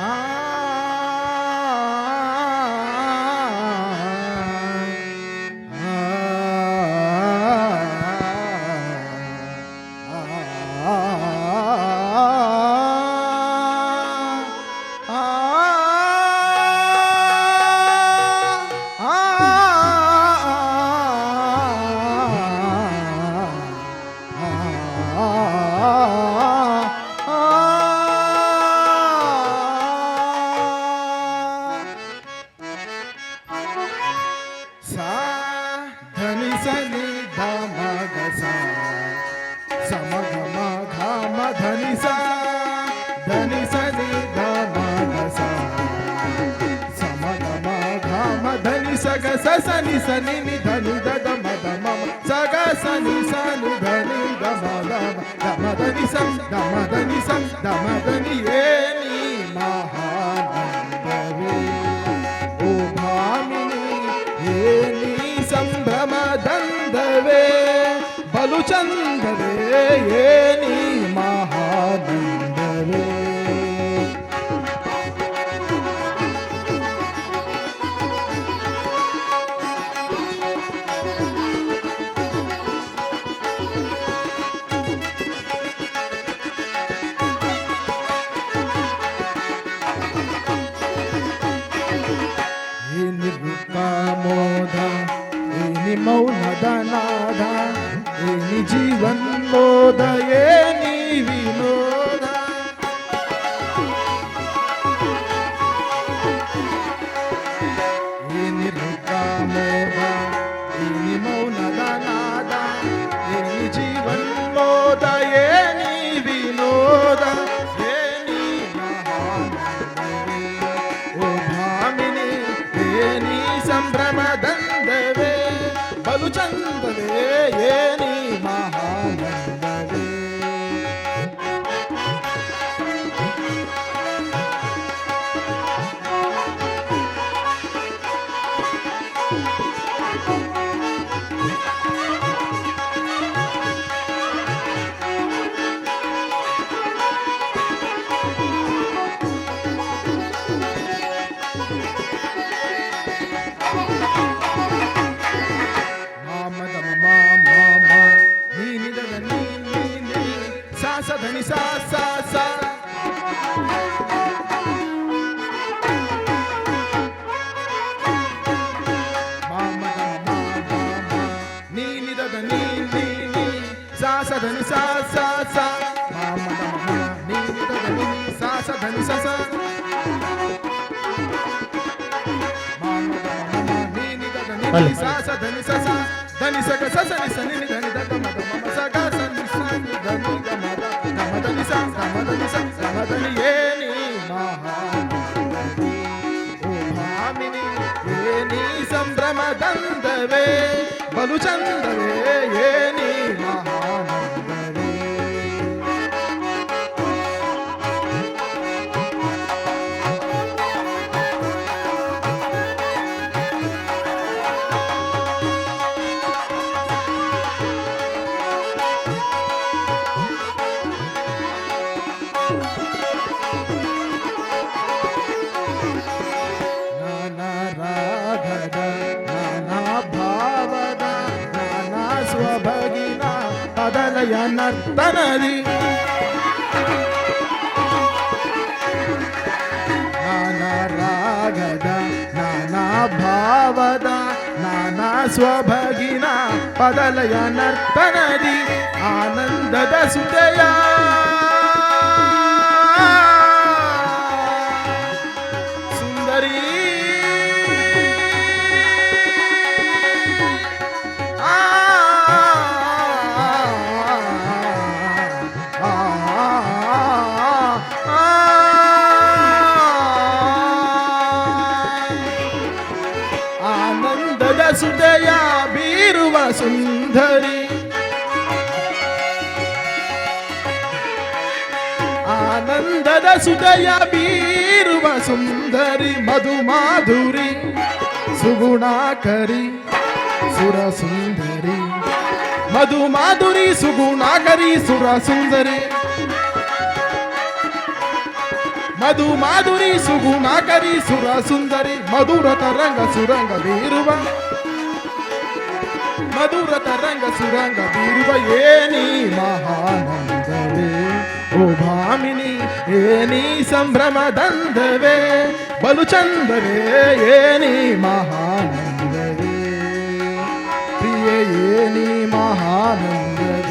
సా సని ధమ గ సమ గమ ఘమ ధని సా ధని సని ధమ గ సమ గమ ఘమ ధని స గ సని సని ని ధని ద ద మ స గ సని సను ధని ద దమ దమ ధని సం దమ ధని సం దమ ధని ఏ నీ మహానందవే ఓ భామిని ఏ బలు ఏని జీవన్మోద ఏని వినోద. ఏని రుకామోద ఏని మౌనద నాద ఏని జీవన్మోద వినోద. నిదన నీ నీ సా స ధని సా సా ధని స గ స స ని స ని ధని ద ద మ ద మ స గ స ని స ని గ మ స స ఏ ని ఓ భామిని ఏ సంభ్రమ దందవే బలు చందవే భగిన కదలయ నర్తనది నానా రాగద నానా భావద నానా స్వభగిన పదలయ నర్తనది ఆనందದ సుదయా సుందరి. ఆనందద సుజయ బీరువ సుందరి మధుమాధురి సుగుణాకరి సుర సుందరి మధుమాధురి సుగుణాకరి సుర సుందరి మధు మాధురి సుగుణాకరి సుర సుందరి మధుర తరంగ సురంగ వీరువ మధుర తరంగ సురంగ బీరువయేని మహానందవే? ఓ భామిని ఏని సంభ్రమ దందవే బలు చందవే ఏని మహానందవే? ప్రియ ఏని మహానందవే?